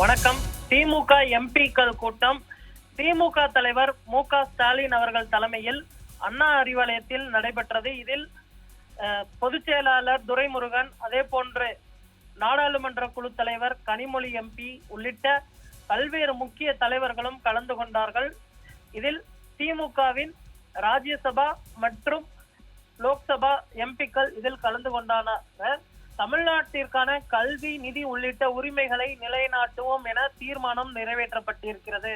வணக்கம். திமுக எம்பிக்கள் கூட்டம். திமுக தலைவர் மு க ஸ்டாலின் அவர்கள் தலைமையில் அண்ணா அறிவாலயத்தில் நடைபெற்றது. இதில் பொதுச் செயலாளர் துரைமுருகன் அதே போன்று நாடாளுமன்ற குழு தலைவர் கனிமொழி எம்பி உள்ளிட்ட பல்வேறு முக்கிய தலைவர்களும் கலந்து கொண்டார்கள். இதில் திமுகவின் ராஜ்யசபா மற்றும் லோக்சபா எம்பிக்கள் இதில் கலந்து கொண்டனர் தமிழ்நாட்டிற்கான கல்வி நிதி உள்ளிட்ட உரிமைகளை நிலைநாட்டுவோம் என தீர்மானம் நிறைவேற்றப்பட்டிருக்கிறது.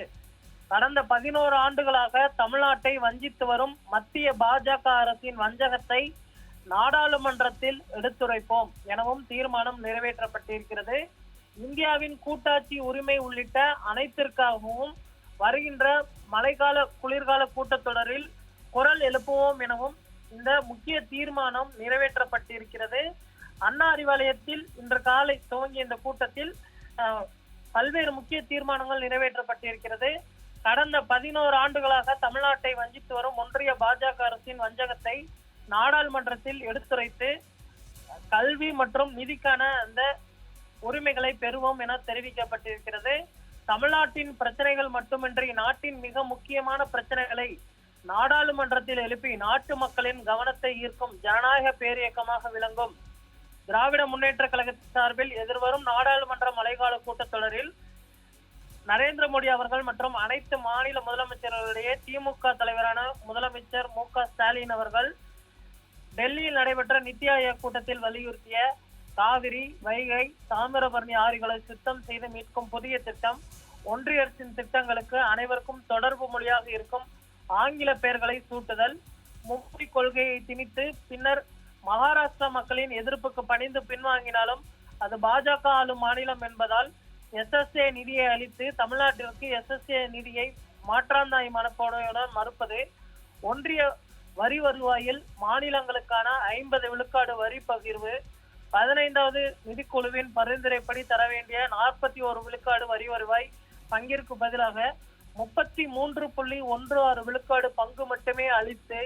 கடந்த பதினோரு ஆண்டுகளாக தமிழ்நாட்டை வஞ்சித்து வரும் மத்திய பாஜக அரசின் வஞ்சகத்தை நாடாளுமன்றத்தில் எடுத்துரைப்போம் எனவும் தீர்மானம் நிறைவேற்றப்பட்டிருக்கிறது. இந்தியாவின் கூட்டாட்சி உரிமை உள்ளிட்ட அனைத்திற்காகவும் வருகின்ற மழைக்கால குளிர்கால கூட்டத்தொடரில் குரல் எழுப்புவோம் எனவும் இந்த முக்கிய தீர்மானம் நிறைவேற்றப்பட்டிருக்கிறது. அண்ணா அறிவாலயத்தில் இன்று காலை துவங்கிய இந்த கூட்டத்தில் பல்வேறு முக்கிய தீர்மானங்கள் நிறைவேற்றப்பட்டிருக்கிறது. கடந்த பதினோரு ஆண்டுகளாக தமிழ்நாட்டை வஞ்சித்து வரும் ஒன்றிய பாஜக அரசின் வஞ்சகத்தை நாடாளுமன்றத்தில் எடுத்துரைத்து கல்வி மற்றும் நிதிக்கான அந்த உரிமைகளை பெறுவோம் என தெரிவிக்கப்பட்டிருக்கிறது. தமிழ்நாட்டின் பிரச்சனைகள் மட்டுமின்றி நாட்டின் மிக முக்கியமான பிரச்சனைகளை நாடாளுமன்றத்தில் எழுப்பி நாட்டு மக்களின் கவனத்தை ஈர்க்கும் ஜனநாயக பேரியக்கமாக விளங்கும் திராவிட முன்னேற்ற கழகத்தின் சார்பில் எதிர்வரும் நாடாளுமன்ற மழைக்கால கூட்டத்தொடரில் நரேந்திர மோடி அவர்கள் மற்றும் அனைத்து மாநில முதலமைச்சர்களிடையே திமுக தலைவரான முதலமைச்சர் மு க ஸ்டாலின் அவர்கள் டெல்லியில் நடைபெற்ற நித்தி ஆயோக் கூட்டத்தில் வலியுறுத்திய காவிரி வைகை தாமிரபரணி ஆறுகளை சுத்தம் செய்து மீட்கும் புதிய திட்டம் ஒன்றிய அரசின் திட்டங்களுக்கு அனைவருக்கும் தொடர்பு மொழியாக இருக்கும் ஆங்கில பெயர்களை சூட்டுதல் மும்மொழி கொள்கையை திணித்து பின்னர் மகாராஷ்டிரா மக்களின் எதிர்ப்புக்கு பணிந்து பின்வாங்கினாலும் அது பாஜக ஆளும் மாநிலம் என்பதால் எஸ்எஸ்ஏ நிதியை அளித்து தமிழ்நாட்டிற்கு எஸ்எஸ்ஏ நிதியை மாற்றாந்தாய் மனப்போடையுடன் மறுப்பது ஒன்றிய வரி வருவாயில் மாநிலங்களுக்கான ஐம்பது விழுக்காடு வரி பகிர்வு பதினைந்தாவது நிதிக்குழுவின் பரிந்துரைப்படி தர வேண்டிய நாற்பத்தி ஒரு விழுக்காடு வரி வருவாய் பங்கிற்கு பதிலாக முப்பத்தி மூன்று புள்ளி ஒன்று ஆறு விழுக்காடு பங்கு மட்டுமே அளித்து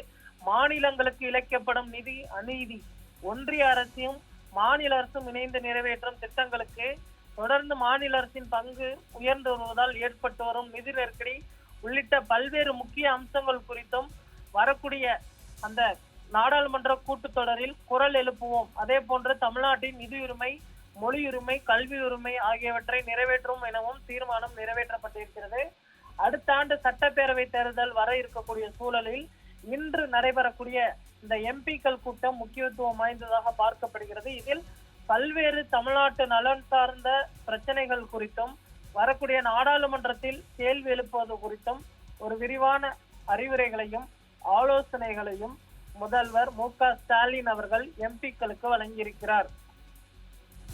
மாநிலங்களுக்கு இழைக்கப்படும் நிதி அநீதி. ஒன்றிய அரசும் மாநில அரசும் இணைந்து நிறைவேற்றும் திட்டங்களுக்கு தொடர்ந்து மாநில அரசின் பங்கு உயர்ந்து வருவதால் ஏற்பட்டு வரும் நிதி நெருக்கடி உள்ளிட்ட பல்வேறு முக்கிய அம்சங்கள் குறித்தும் வரக்கூடிய அந்த நாடாளுமன்ற கூட்டத்தொடரில் குரல் எழுப்புவோம். அதே போன்று தமிழ்நாட்டின் நிதியுரிமை மொழியுரிமை மொழி உரிமை கல்வி உரிமை ஆகியவற்றை நிறைவேற்றும் எனவும் தீர்மானம் நிறைவேற்றப்பட்டிருக்கிறது. அடுத்த ஆண்டு சட்டப்பேரவை தேர்தல் வர இருக்கக்கூடிய சூழலில் இன்று நடைபெறக்கூடிய இந்த எம்பிக்கள் கூட்டம் முக்கியத்துவம் வாய்ந்ததாக பார்க்கப்படுகிறது. இதில் பல்வேறு தமிழ்நாட்டு நலன் சார்ந்த பிரச்சனைகள் குறித்தும் வரக்கூடிய நாடாளுமன்றத்தில் கேள்வி எழுப்புவது குறித்தும் ஒரு விரிவான அறிவுரைகளையும் ஆலோசனைகளையும் முதல்வர் மு க ஸ்டாலின் அவர்கள் எம்பிக்களுக்கு வழங்கியிருக்கிறார்.